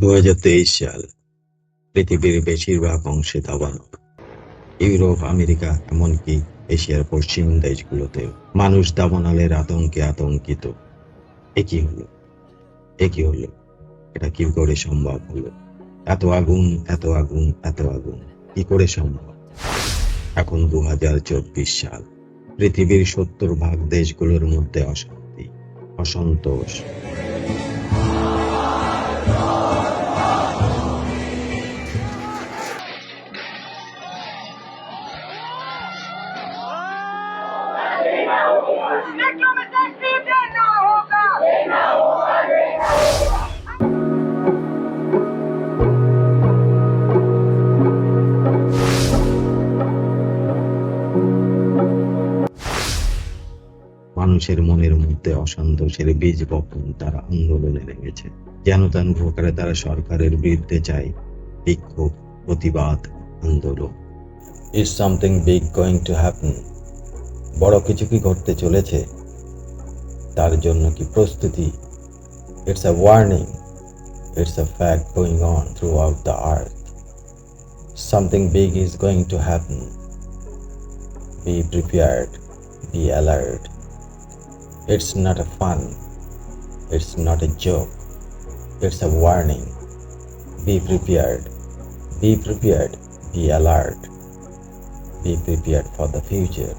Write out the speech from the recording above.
দু হাজার তেইশ সাল পৃথিবীর বেশিরভাগ অংশে দাবানল। ইউরোপ, আমেরিকা, এমনকি এশিয়ার পশ্চিম দেশগুলোতেও মানুষ দাবানালের আতঙ্কে আতঙ্কিত। একই হলো একই হলো, এটা কি করে সম্ভব হলো? এত আগুন এত আগুন এত আগুন, কি করে সম্ভব? এখন দু হাজার চব্বিশ সাল, পৃথিবীর সত্তর ভাগ দেশগুলোর মধ্যে অশান্তি, অসন্তোষ। মানুষের মনের মধ্যে অসন্তোষের বীজ বপন তারা আন্দোলনে নেমেছে যেন তেন প্রকারে তারা সরকারের বিরুদ্ধে চায় বিক্ষোভ, প্রতিবাদ, আন্দোলন। Is something big going to happen বড় কিছু কি ঘটতে চলেছে তার জন্য কি প্রস্তুতি it's a warning it's a fact going on throughout the earth something big is going to happen be prepared be alert It's not a fun. It's not a joke. It's a warning. Be prepared. Be prepared. Be alert. Be prepared for the future.